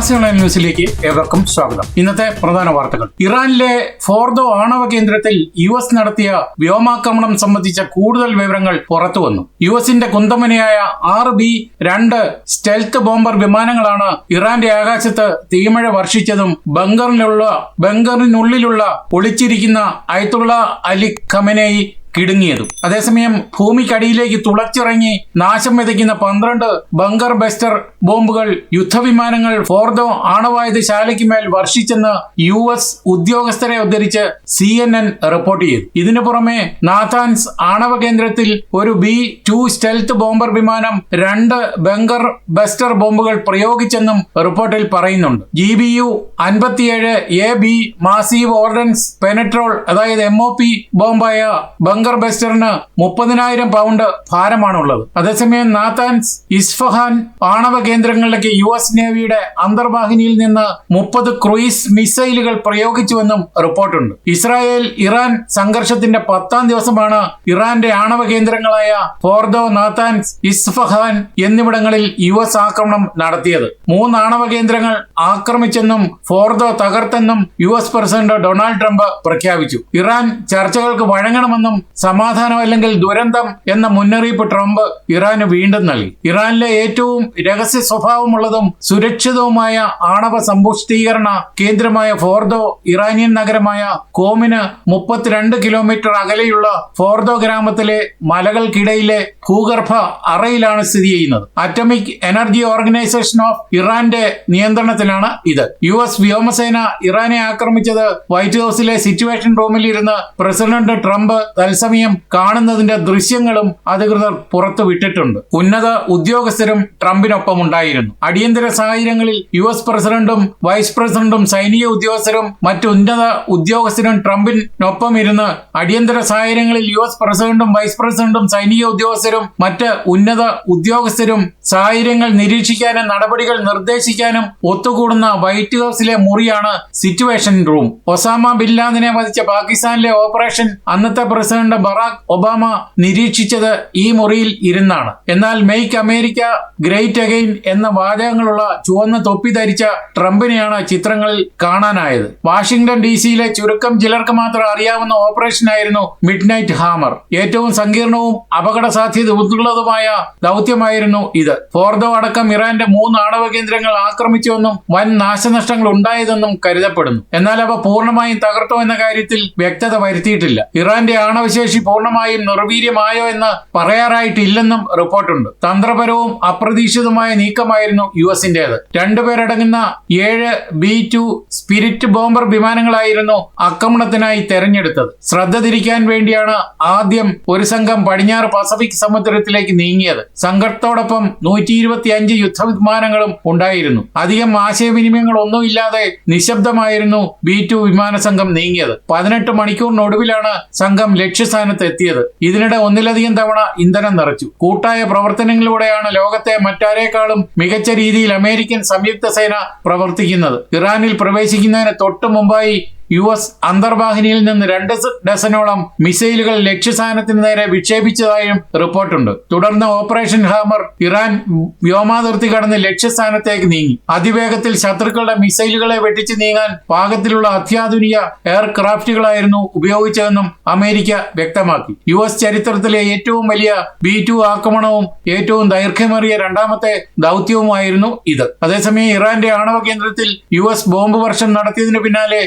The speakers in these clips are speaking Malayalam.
പ്രവാസി ഓൺലൈൻ ന്യൂസിലേക്ക് ഏവർക്കും സ്വാഗതം. ഇന്നത്തെ പ്രധാന വാർത്തകൾ. ഇറാനിലെ ഫോർദോ ആണവ കേന്ദ്രത്തിൽ യു എസ് നടത്തിയ വ്യോമാക്രമണം സംബന്ധിച്ച കൂടുതൽ വിവരങ്ങൾ പുറത്തുവന്നു യു എസിന്റെ കുന്തമനയായ ആറ് ബി രണ്ട് സ്റ്റെൽത്ത് ബോംബർ വിമാനങ്ങളാണ് ഇറാന്റെ ആകാശത്ത് തീമഴ വർഷിച്ചതും ബങ്കറിലുള്ള ബംഗറിനുള്ളിലുള്ള ഒളിച്ചിരിക്കുന്ന അയത്തുള്ള അലി ഖമനയി കിടുങ്ങിയതും. അതേസമയം ഭൂമിക്കടിയിലേക്ക് തുളച്ചിറങ്ങി നാശം വിതയ്ക്കുന്ന പന്ത്രണ്ട് ബങ്കർ ബസ്റ്റർ ബോംബുകൾ യുദ്ധവിമാനങ്ങൾ ഫോർദോ ആണവായുധ ശാലയ്ക്ക് മേൽ വർഷിച്ചെന്ന് യു എസ് ഉദ്യോഗസ്ഥരെ ഉദ്ധരിച്ച് സി എൻ എൻ റിപ്പോർട്ട് ചെയ്തു. ഇതിനു പുറമെ നാഥാൻസ് ആണവ കേന്ദ്രത്തിൽ ഒരു ബി ടു സ്റ്റെൽത്ത് ബോംബർ വിമാനം രണ്ട് ബങ്കർ ബസ്റ്റർ ബോംബുകൾ പ്രയോഗിച്ചെന്നും റിപ്പോർട്ടിൽ പറയുന്നുണ്ട്. ജി ബി യു അൻപത്തിയേഴ് A B massive ordnance penetrator അതായത് എം ഒ പി ബോംബായ ബങ്കർ ബസ്റ്ററിന് മുപ്പതിനായിരം പൗണ്ട് ഭാരമാണുള്ളത്. അതേസമയം നാത്താൻസ് ഇസ്ഫഹാൻ ആണവ കേന്ദ്രങ്ങളിലേക്ക് യു എസ് നേവിയുടെ അന്തർവാഹിനിയിൽ നിന്ന് മുപ്പത് ക്രൂയിസ് മിസൈലുകൾ പ്രയോഗിച്ചുവെന്നും റിപ്പോർട്ടുണ്ട്. ഇസ്രായേൽ ഇറാൻ സംഘർഷത്തിന്റെ പത്താം ദിവസമാണ് ഇറാന്റെ ആണവ കേന്ദ്രങ്ങളായ ഫോർദോ നാത്താൻസ് ഇസ്ഫഹാൻ എന്നിവിടങ്ങളിൽ യു എസ് ആക്രമണം നടത്തിയത്. മൂന്ന് ആണവ കേന്ദ്രങ്ങൾ ആക്രമിച്ചെന്നും Fordow തകർത്തെന്നും U S president Donald Trump പ്രഖ്യാപിച്ചു. ഇറാൻ ചർച്ചകൾക്ക് വഴങ്ങണമെന്നും സമാധാനം അല്ലെങ്കിൽ ദുരന്തം എന്ന മുന്നറിയിപ്പ് ട്രംപ് ഇറാന് വീണ്ടും നൽകി. ഇറാനിലെ ഏറ്റവും രഹസ്യ സ്വഭാവമുള്ളതും സുരക്ഷിതവുമായ ആണവ സമ്പുഷ്ടീകരണ കേന്ദ്രമായ ഫോർദോ ഇറാനിയൻ നഗരമായ കോമിന് മുപ്പത്തിരണ്ട് കിലോമീറ്റർ അകലെയുള്ള ഫോർദോ ഗ്രാമത്തിലെ മലകൾക്കിടയിലെ ഭൂഗർഭ അറയിലാണ് സ്ഥിതി ചെയ്യുന്നത്. അറ്റമിക് എനർജി ഓർഗനൈസേഷൻ ഓഫ് ഇറാന്റെ നിയന്ത്രണത്തിലാണ് ഇത്. യു എസ് വ്യോമസേന ഇറാനെ ആക്രമിച്ചത് വൈറ്റ് ഹൌസിലെ സിറ്റുവേഷൻ റൂമിൽ ഇരുന്ന് പ്രസിഡന്റ് ട്രംപ് തത്സമയം കാണുന്നതിന്റെ ദൃശ്യങ്ങളും അധികൃതർ പുറത്തുവിട്ടിട്ടുണ്ട് ഉന്നത ഉദ്യോഗസ്ഥരും ട്രംപിനൊപ്പം ഉണ്ടായിരുന്നു അടിയന്തര സാഹചര്യങ്ങളിൽ യു എസ് പ്രസിഡന്റും വൈസ് പ്രസിഡന്റും സൈനിക ഉദ്യോഗസ്ഥരും മറ്റ് ഉന്നത ഉദ്യോഗസ്ഥരും ട്രംപിനൊപ്പം ഇരുന്ന് അടിയന്തര സാഹചര്യങ്ങളിൽ യു എസ് പ്രസിഡന്റും വൈസ് പ്രസിഡന്റും സൈനിക ഉദ്യോഗസ്ഥരും മറ്റ് ഉന്നത ഉദ്യോഗസ്ഥരും സാഹചര്യങ്ങൾ നിരീക്ഷിക്കാനും നടപടികൾ നിർദ്ദേശിക്കാനും ഒത്തുകൂടുന്ന വൈറ്റ് ഹൌസിലെ മുറിയാണ് സിറ്റുവേഷൻ റൂം. ഒസാമ ബിൻ ലാദിനെ വധിച്ച പാകിസ്ഥാനിലെ ഓപ്പറേഷൻ അന്നത്തെ പ്രസിഡന്റ് ബറാക് ഒബാമ നിരീക്ഷിച്ചത് ഈ മുറിയിൽ ഇരുന്നാണ്. എന്നാൽ മെയ്ക്ക് അമേരിക്ക ഗ്രേറ്റ് അഗെയിൻ എന്ന വാചകങ്ങളുള്ള ചുവന്ന തൊപ്പി ധരിച്ച ട്രംപിനെയാണ് ചിത്രങ്ങളിൽ കാണാനായത്. വാഷിംഗ്ടൺ ഡി സിയിലെ ചുരുക്കം ചിലർക്ക് മാത്രം അറിയാവുന്ന ഓപ്പറേഷനായിരുന്നു മിഡ് നൈറ്റ് ഹാമർ. ഏറ്റവും സങ്കീർണവും അപകട സാധ്യത ഉള്ളതുമായ ദൗത്യമായിരുന്നു ഇത്. ഫോർദോ അടക്കം ഇറാന്റെ മൂന്ന് ആണവ കേന്ദ്രങ്ങൾ ആക്രമിച്ചുവെന്നും വൻ നാശനഷ്ടങ്ങൾ ഉണ്ടായതെന്നും കരുതപ്പെടുന്നു. എന്നാൽ അവ പൂർണമായും തകർത്തോ എന്ന കാര്യത്തിൽ വ്യക്തത വരുത്തിയിട്ടില്ല. ഇറാന്റെ ആണവശേഷി പൂർണമായും നിർവീര്യമായോ എന്ന് പറയാറായിട്ടില്ലെന്നും റിപ്പോർട്ടുണ്ട്. തന്ത്രപരവും അപ്രതീക്ഷിതമായ നീക്കമായിരുന്നു യു എസിന്റേത്. രണ്ടുപേരടങ്ങുന്ന ഏഴ് ബി ടു സ്പിരിറ്റ് ബോംബർ വിമാനങ്ങളായിരുന്നു ആക്രമണത്തിനായി തെരഞ്ഞെടുത്തത്. ശ്രദ്ധ തിരിക്കാൻ വേണ്ടിയാണ് ആദ്യം ഒരു സംഘം പടിഞ്ഞാറ് പസഫിക് സമുദ്രത്തിലേക്ക് നീങ്ങിയത്. സംഘത്തോടൊപ്പം നൂറ്റി ഇരുപത്തി അഞ്ച് യുദ്ധവിമാനങ്ങളും ഉണ്ടായിരുന്നു. അധികം ആശയവിനിമയങ്ങൾ ഒന്നുമില്ലാതെ നിശബ്ദമായിരുന്നു ബി ടു വിമാന സംഘം നീങ്ങിയത്. പതിനെട്ട് മണിക്കൂറിനൊടുവിലാണ് സംഘം ലക്ഷ്യസ്ഥാനത്ത് എത്തിയത്. ഇതിനിടെ ഒന്നിലധികം തവണ ഇന്ധനം നിറച്ചു. കൂട്ടായ പ്രവർത്തനങ്ങളിലൂടെയാണ് ലോകത്തെ മറ്റാരേക്കാളും മികച്ച രീതിയിൽ അമേരിക്കൻ സംയുക്ത സേന പ്രവർത്തിക്കുന്നത്. ഇറാനിൽ പ്രവേശിക്കുന്നതിന് തൊട്ടു മുമ്പായി യു എസ് അന്തർവാഹിനിയിൽ നിന്ന് രണ്ട് ഡസനോളം മിസൈലുകൾ ലക്ഷ്യസ്ഥാനത്തിന് നേരെ വിക്ഷേപിച്ചതായും റിപ്പോർട്ടുണ്ട്. തുടർന്ന് ഓപ്പറേഷൻ ഹാമർ ഇറാൻ വ്യോമാതിർത്തി കടന്ന് ലക്ഷ്യസ്ഥാനത്തേക്ക് നീങ്ങി. അതിവേഗത്തിൽ ശത്രുക്കളുടെ മിസൈലുകളെ വെട്ടിച്ചു നീങ്ങാൻ പാകത്തിലുള്ള അത്യാധുനിക എയർക്രാഫ്റ്റുകളായിരുന്നു ഉപയോഗിച്ചതെന്നും അമേരിക്ക വ്യക്തമാക്കി. യു എസ് ചരിത്രത്തിലെ ഏറ്റവും വലിയ ബി ടു ആക്രമണവും ഏറ്റവും ദൈർഘ്യമേറിയ രണ്ടാമത്തെ ദൗത്യവുമായിരുന്നു ഇത്. അതേസമയം ഇറാന്റെ ആണവ കേന്ദ്രത്തിൽ യു എസ് ബോംബ് വർഷം നടത്തിയതിനു പിന്നാലെ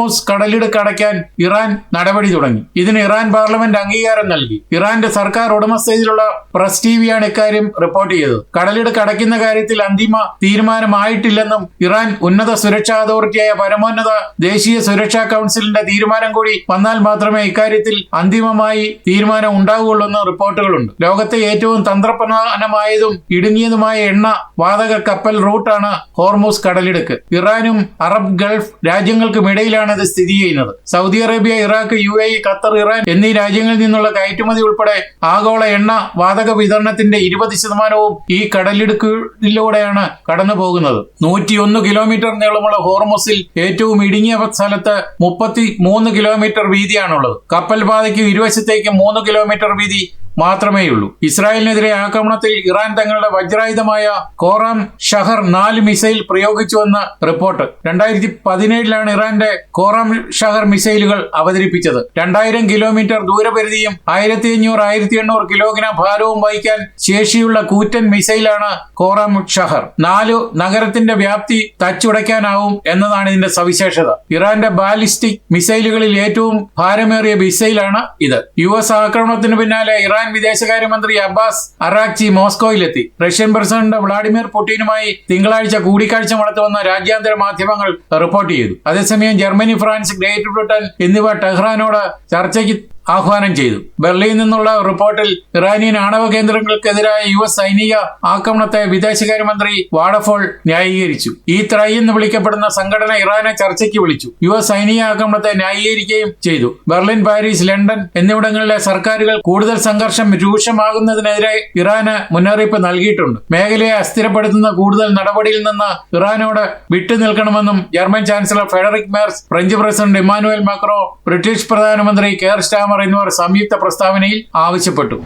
ഹോർമോസ് കടലിടുക്ക് അടയ്ക്കാൻ ഇറാൻ നടപടി തുടങ്ങി. ഇതിന് ഇറാൻ പാർലമെന്റ് അംഗീകാരം നൽകി. ഇറാന്റെ സർക്കാർ ഉടമസ്ഥതയിലുള്ള പ്രസ് ടി വിയാണ് ഇക്കാര്യം റിപ്പോർട്ട് ചെയ്തത്. കടലിടുക്ക് അടയ്ക്കുന്ന കാര്യത്തിൽ അന്തിമ തീരുമാനമായിട്ടില്ലെന്നും ഇറാൻ ഉന്നത സുരക്ഷാ അതോറിറ്റിയായ പരമോന്നത ദേശീയ സുരക്ഷാ കൗൺസിലിന്റെ തീരുമാനം കൂടി വന്നാൽ മാത്രമേ ഇക്കാര്യത്തിൽ അന്തിമമായി തീരുമാനം ഉണ്ടാകുകയുള്ളൂ എന്ന് റിപ്പോർട്ടുകളുണ്ട്. ലോകത്തെ ഏറ്റവും തന്ത്രപ്രധാനമായതും ഇടുങ്ങിയതുമായ എണ്ണ വാതക കപ്പൽ റൂട്ടാണ് ഹോർമൂസ് കടലിടുക്ക്. ഇറാനും അറബ് ഗൾഫ് രാജ്യങ്ങൾക്കും ഇടയിലാണ് ഇത് സ്ഥിതി ചെയ്യുന്നത്. Saudi Arabia Iraq U A Qatar Iran എന്നീ രാജ്യങ്ങളിൽ നിന്നുള്ള കയറ്റുമതി ഉൾപ്പെടെ ആഗോള എണ്ണ വാതക വിതരണത്തിന്റെ ഇരുപത് ശതമാനവും ഈ കടലിടുക്കിലൂടെയാണ് കടന്നു പോകുന്നത്. നൂറ്റിയൊന്ന് കിലോമീറ്റർ നീളമുള്ള ഹോർമോസിൽ ഏറ്റവും ഇടുങ്ങിയ സ്ഥലത്ത് മുപ്പത്തി മൂന്ന് കിലോമീറ്റർ വീതിയാണുള്ളത്. കപ്പൽ പാതയ്ക്ക് ഇരുവശത്തേക്ക് മൂന്ന് കിലോമീറ്റർ വീതി മാത്രമേയുള്ളൂ. ഇസ്രായേലിനെതിരെ ആക്രമണത്തിൽ ഇറാൻ തങ്ങളുടെ വജ്രായുധമായ കോറാം ഷഹർ നാല് മിസൈൽ പ്രയോഗിച്ചുവെന്ന റിപ്പോർട്ട്. രണ്ടായിരത്തി പതിനേഴിലാണ് ഇറാന്റെ കോറാം ഷഹർ മിസൈലുകൾ അവതരിപ്പിച്ചത്. രണ്ടായിരം കിലോമീറ്റർ ദൂരപരിധിയും ആയിരത്തി അഞ്ഞൂറ് ആയിരത്തി എണ്ണൂറ് കിലോഗ്രാം ഭാരവും വഹിക്കാൻ ശേഷിയുള്ള കൂറ്റൻ മിസൈലാണ് കോറാം ഷഹർ. നാലു നഗരത്തിന്റെ വ്യാപ്തി തച്ചുടയ്ക്കാനാവും എന്നതാണ് ഇതിന്റെ സവിശേഷത. ഇറാന്റെ ബാലിസ്റ്റിക് മിസൈലുകളിൽ ഏറ്റവും ഭാരമേറിയ മിസൈലാണ് ഇത്. യു എസ് ആക്രമണത്തിന് പിന്നാലെ ഇറാൻ വിദേശകാര്യമന്ത്രി അബ്ബാസ് അറാക്ചി മോസ്കോയിലെത്തി. റഷ്യൻ പ്രസിഡന്റ് വ്ളാഡിമിർ പുടിനുമായി തിങ്കളാഴ്ച കൂടിക്കാഴ്ച നടത്തുമെന്ന് രാജ്യാന്തര മാധ്യമങ്ങൾ റിപ്പോർട്ട് ചെയ്തു. അതേസമയം ജർമ്മനി ഫ്രാൻസ് ഗ്രേറ്റ് ബ്രിട്ടൻ എന്നിവ ടെഹ്റാനോട് ചർച്ചയ്ക്ക് ആഹ്വാനം ചെയ്തു. ബെർലിയിൽ നിന്നുള്ള റിപ്പോർട്ടിൽ ഇറാനിയൻ ആണവ കേന്ദ്രങ്ങൾക്കെതിരായ യു എസ് സൈനിക ആക്രമണത്തെ വിദേശകാര്യമന്ത്രി വാഡഫോൾ ന്യായീകരിച്ചു. ഈ ത്രൈ എന്ന് വിളിക്കപ്പെടുന്ന സംഘടന ഇറാനെ ചർച്ചയ്ക്ക് വിളിച്ചു. യു എസ് സൈനിക ആക്രമണത്തെ ന്യായീകരിക്കുകയും ചെയ്തു. ബെർലിൻ പാരീസ് ലണ്ടൻ എന്നിവിടങ്ങളിലെ സർക്കാരുകൾ കൂടുതൽ സംഘർഷം രൂക്ഷമാകുന്നതിനെതിരെ ഇറാന് മുന്നറിയിപ്പ് നൽകിയിട്ടുണ്ട്. മേഖലയെ അസ്ഥിരപ്പെടുത്തുന്ന കൂടുതൽ നടപടിയിൽ നിന്ന് ഇറാനോട് വിട്ടുനിൽക്കണമെന്നും German chancellor Friedrich Merz French president Emmanuel Macron British പ്രധാനമന്ത്രി കെയർ സ്റ്റാമർ എന്നിവർ സംയുക്ത പ്രസ്താവനയിൽ ആവശ്യപ്പെട്ടു.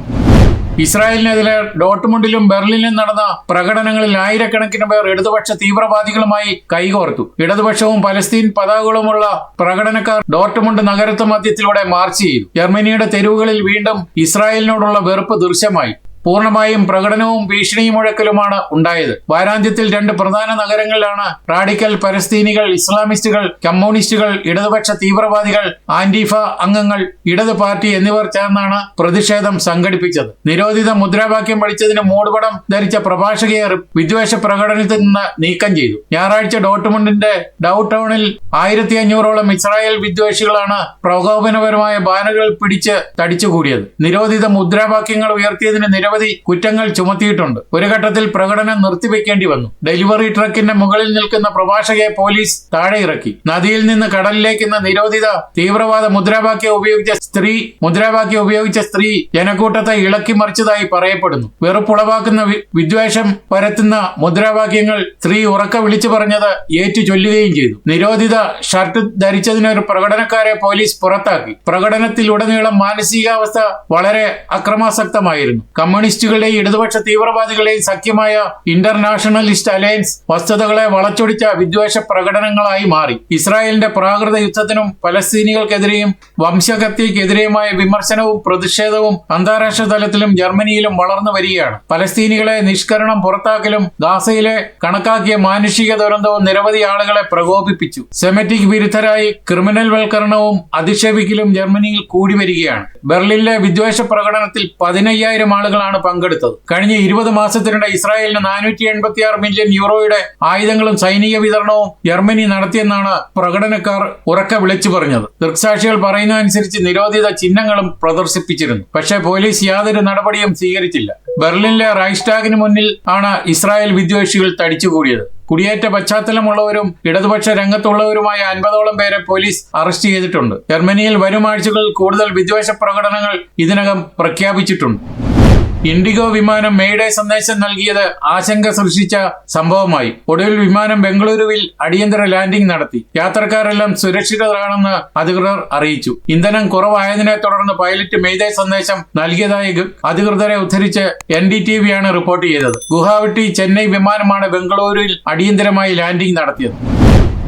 ഇസ്രായേലിനെതിരെ ഡോട്ട്മുണ്ടിലും ബെർലിനിലും നടന്ന പ്രകടനങ്ങളിൽ ആയിരക്കണക്കിന് പേർ ഇടതുപക്ഷ തീവ്രവാദികളുമായി കൈകോർത്തു. ഇടതുപക്ഷവും പലസ്തീൻ പതാകകളുമുള്ള പ്രകടനക്കാർ ഡോട്ട്മുണ്ട് നഗരത്വ മധ്യത്തിലൂടെ മാർച്ച് ചെയ്തു. ജർമ്മനിയുടെ തെരുവുകളിൽ വീണ്ടും ഇസ്രായേലിനോടുള്ള വെറുപ്പ് ദൃശ്യമായി. പൂർണമായും പ്രകടനവും ഭീഷണിയും മുഴക്കലുമാണ് ഉണ്ടായത്. വാരാന്ത്യത്തിൽ രണ്ട് പ്രധാന നഗരങ്ങളിലാണ് റാഡിക്കൽ പലസ്തീനികൾ ഇസ്ലാമിസ്റ്റുകൾ കമ്മ്യൂണിസ്റ്റുകൾ ഇടതുപക്ഷ തീവ്രവാദികൾ ആന്റിഫ അംഗങ്ങൾ ഇടത് പാർട്ടി എന്നിവർ ചേർന്നാണ് പ്രതിഷേധം സംഘടിപ്പിച്ചത്. നിരോധിത മുദ്രാവാക്യം പഠിച്ചതിന് മൂടുപടം ധരിച്ച പ്രഭാഷകയെ വിദ്വേഷ പ്രകടനത്തിൽ നിന്ന് നീക്കം ചെയ്തു. ഞായറാഴ്ച ഡോട്ട്മുണ്ടിന്റെ ഡൗ ടൗണിൽ ആയിരത്തി അഞ്ഞൂറോളം ഇസ്രായേൽ വിദ്വേഷികളാണ് പ്രകോപനപരമായ ബാനറുകൾ പിടിച്ച് തടിച്ചുകൂടിയത്. നിരോധിത മുദ്രാവാക്യങ്ങൾ ഉയർത്തിയതിന് നിരവധി കുറ്റങ്ങൾ ചുമത്തിയിട്ടുണ്ട്. ഒരു ഘട്ടത്തിൽ പ്രകടനം നിർത്തിവെക്കേണ്ടി വന്നു. ഡെലിവറി ട്രക്കിന്റെ മുകളിൽ നിൽക്കുന്ന പ്രഭാഷകയെ പോലീസ് താഴെ ഇറക്കി നദിയിൽ നിന്ന് കടലിലേക്ക് എന്ന നിരോധിത തീവ്രവാദ മുദ്രാവാക്യം ഉപയോഗിച്ച സ്ത്രീ മുദ്രാവാക്യം ഉപയോഗിച്ച സ്ത്രീ ജനക്കൂട്ടത്തെ ഇളക്കി മറിച്ചതായി പറയപ്പെടുന്നു. വെറുപ്പുളവാക്കുന്ന വിദ്വേഷം പരത്തുന്ന മുദ്രാവാക്യങ്ങൾ സ്ത്രീ ഉറക്ക വിളിച്ചു പറഞ്ഞത് ഏറ്റു ചൊല്ലുകയും ചെയ്തു. നിരോധിത ഷർട്ട് ധരിച്ചതിന് ഒരു പ്രകടനക്കാരെ പോലീസ് പുറത്താക്കി. പ്രകടനത്തിലുടനീളം മാനസികാവസ്ഥ വളരെ അക്രമാസക്തമായിരുന്നു. കമ്മ്യൂണിസ്റ്റുകളുടെയും ഇടതുപക്ഷ തീവ്രവാദികളെയും സഖ്യമായ ഇന്റർനാഷണലിസ്റ്റ് അലയൻസ് വസ്തുതകളെ വളച്ചൊടിച്ച വിദ്വേഷ പ്രകടനങ്ങളായി മാറി. ഇസ്രായേലിന്റെ പ്രാകൃത യുദ്ധത്തിനും പലസ്തീനികൾക്കെതിരെയും വംശഹത്യക്കെതിരെയുമായ വിമർശനവും പ്രതിഷേധവും അന്താരാഷ്ട്ര തലത്തിലും ജർമ്മനിയിലും വളർന്നു വരികയാണ്. പലസ്തീനികളെ നിഷ്കരണം പുറത്താക്കലും ഗാസയിലെ കണക്കാക്കിയ മാനുഷിക ദുരന്തവും നിരവധി ആളുകളെ പ്രകോപിപ്പിച്ചു. സെമറ്റിക് വിരുദ്ധരായി ക്രിമിനൽ വൽക്കരണവും അധിക്ഷേപിക്കലും ജർമ്മനിയിൽ കൂടി വരികയാണ്. ബെർലിനിലെ വിദ്വേഷ പ്രകടനത്തിൽ പതിനയ്യായിരം ആളുകളാണ് പങ്കെടുത്തത്. കഴിഞ്ഞ ഇരുപത് മാസത്തിനിടെ ഇസ്രായേലിന് നാനൂറ്റി എൺപത്തി ആറ് മില്യൺ യൂറോയുടെ ആയുധങ്ങളും സൈനിക വിതരണവും ജർമ്മനി നടത്തിയെന്നാണ് പ്രകടനക്കാർ ഉറക്കെ വിളിച്ചു പറഞ്ഞത്. ദൃക്സാക്ഷികൾ പറയുന്നതനുസരിച്ച് നിരോധിത ചിഹ്നങ്ങളും പ്രദർശിപ്പിച്ചിരുന്നു. പക്ഷേ പോലീസ് യാതൊരു നടപടിയും സ്വീകരിച്ചില്ല. ബെർലിനിലെ റൈസ്റ്റാഗിന് മുന്നിൽ ആണ് ഇസ്രായേൽ വിദ്വേഷികൾ തടിച്ചുകൂടിയത്. കുടിയേറ്റ പശ്ചാത്തലമുള്ളവരും ഇടതുപക്ഷ രംഗത്തുള്ളവരുമായ അൻപതോളം പേരെ പോലീസ് അറസ്റ്റ് ചെയ്തിട്ടുണ്ട്. ജർമ്മനിയിൽ വരും ആഴ്ചകളിൽ കൂടുതൽ വിദ്വേഷ പ്രകടനങ്ങൾ ഇതിനകം പ്രഖ്യാപിച്ചിട്ടുണ്ട്. ഇൻഡിഗോ വിമാനം മേയുടെ സന്ദേശം നൽകിയത് ആശങ്ക സൃഷ്ടിച്ച സംഭവമായി. ഒടുവിൽ വിമാനം ബംഗളൂരുവിൽ അടിയന്തര ലാൻഡിംഗ് നടത്തി. യാത്രക്കാരെല്ലാം സുരക്ഷിതരാണെന്ന് അധികൃതർ അറിയിച്ചു. ഇന്ധനം കുറവായതിനെ തുടർന്ന് പൈലറ്റ് മേയ്തേ സന്ദേശം നൽകിയതായി അധികൃതരെ ഉദ്ധരിച്ച് എൻ ഡി ടി വിയാണ് റിപ്പോർട്ട് ചെയ്തത്. ഗുവാഹട്ടി ചെന്നൈ വിമാനമാണ് ബംഗളൂരുവിൽ അടിയന്തരമായി ലാൻഡിംഗ് നടത്തിയത്.